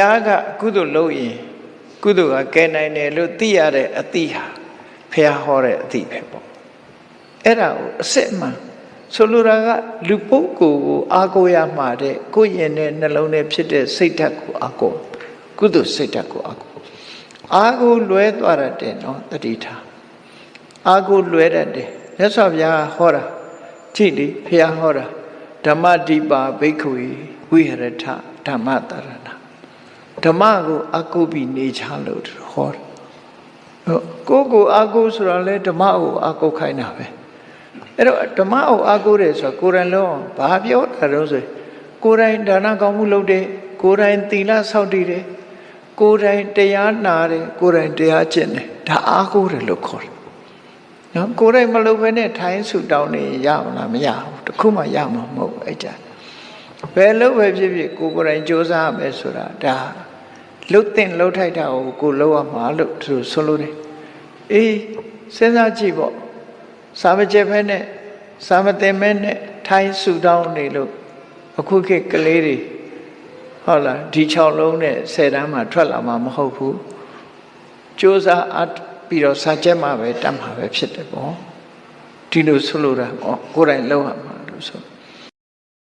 ះကကုသိုလ်လုပ်ရင်ကုသိုလ်ကကဲနိုင်တယ်လို့သိရတဲ့အသည့်ဟာဖះဟောတဲ့အသည့်ပဲပေါ့အဲ့ဒါကိုအစစ်အမှန်ဆိုလိုတာကလူပုဂ္ဂိုလ်ကိုအာကိုရမှာတဲ့ကိုယ့်ရင်နဲ့နှလုံးနဲ့ဖြစ်တဲ့စိတ်ဓာတ်ကိုအာကိုကုသိုလ်စိတ်ဓာတ်ကိုအာကိုအာကိုလွဲသွားတတ်တယ်နော်တတိထားအာကိုလွဲတတ်တယ်မြတ်စွာဘုရားဟောတာကြည့်လေဖះဟောတာဓမ္မတိပါဘိက္ခဝေဝိဟရထဓမ္မတရဏ ဓမ္မကိုအကုပြီးနေချလို့ဟောတယ်ဟုတ်ကိုယ်ကိုအကုဆိုတာလဲဓမ္မကိုအကုခိုင်းတာပဲအဲ့တော့ဓမ္မကိုအကုတယ်ဆိုတာကိုယ်တိုင်လုံးဘာပြောတာတော့ဆိုကိုယ်တိုင်ဒါနကောင်းမှုလုပ်တယ်ကိုယ်တိုင်သီလဆောက်တည်တယ်ကိုယ်တိုင်တရားနာတယ်ကိုယ်တိုင်တရားကျင့်တယ်ဒါအကုတယ်လို့ခေါ်တယ်နော်ကိုယ်တိုင်မလုပ်ဘဲနဲ့ထိုင်းဆူတောင်းနေရမလားမရဘူးတခုမှရမှာမဟုတ်ဘူးအဲ့ကြဘယ်လို့ပဲဖြစ်ဖြစ်ကိုယ်ကိုယ်တိုင်စ조사ရမယ်ဆိုတာဒါ လှုပ်တင်လှုပ်ထိုက်တာကိုကိုလှုပ်ရမှာလို့သူဆိုလို့တယ်အေးစဉ်းစားကြည့်ပေါ့စာမကျက်ဖဲနဲ့စာမတင်မဲနဲ့ထိုင်းဆူတောင်းနေလို့အခုခေတ်ကလေးတွေဟုတ်လားဒီ6လုံးနဲ့10တန်းမှာထွက်လာမှာမဟုတ်ဘူးစ조사အပ်ပြီးတော့စာကျက်မှာပဲတတ်မှာပဲဖြစ်တယ်ပေါ့ဒီလိုဆိုလိုတာဟောကိုယ်တိုင်လှုပ်ရမှာလို့ဆို